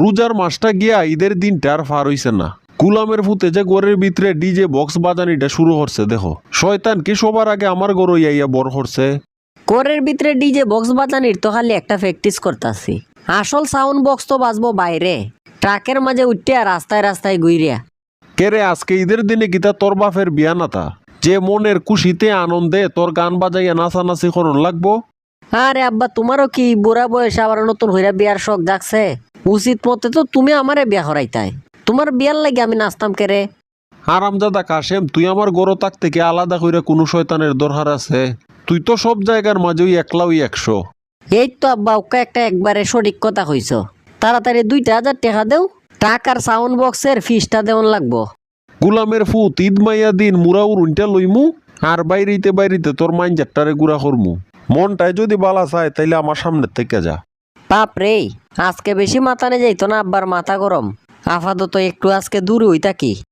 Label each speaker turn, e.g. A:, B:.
A: রোজার মাসটা গিয়া ঈদের দিনটা আর পার হইছে না। গুলামের ফুতে যে ঘরের ভিতরে ডিজে বক্স বাজানিটা শুরু করছে দেখো। শয়তান কি সবার আগে আমার গরু ইয়া বর করছে।
B: কোরের ভিতরে ডিজে বক্স বাজানির তো খালি একটা প্র্যাকটিস করতাছি। আসল সাউন্ড বক্স তো বাজবো বাইরে। ট্রাকের মাঝে উঠতে রাস্তায় রাস্তায় গুইরিয়া
A: কেরে আজকে ঈদের দিনে গীতা তোর বাফের বিয়া নাতা যে মনের খুশিতে আনন্দে তোর গান বাজাইয়া নাচানাচি করন লাগবো?
B: আরে আব্বা তোমারও কি বুড়া বয়স আবার নতুন হইরা বিয়ার শখ জাগছে? উচিত মতে তো তুমি আমারে বিয়া হরাইতাই। তোমার বিয়ার লাগে আমি নাচতাম কেরে?
A: হারামজাদা কাশেম তুই আমার গরো তাক থেকে আলাদা কইরা কোনো শয়তানের দরহার আছে? তুই তো সব জায়গার মাঝে ওই একলা ওই একশো।
B: এই তো আব্বা ওকে একটা একবারে সঠিক কথা কইছ। তাড়াতাড়ি দুইটা হাজার টাকা দেও টাকার সাউন্ড বক্সের ফিসটা দেওয়ান লাগবো।
A: গুলামের ফুত ঈদ মাইয়া দিন মুরা উরুনটা লইমু আর বাইরিতে বাইরিতে তোর মাইন যাত্রারে গুড়া করমু। মনটাই যদি বালা চায় তাইলে আমার সামনে থেকে যা।
B: বাপ রে আজকে বেশি মাথা নিয়ে যাইতো না আব্বার মাথা গরম। আপাতত একটু আজকে দূরে হই থাকি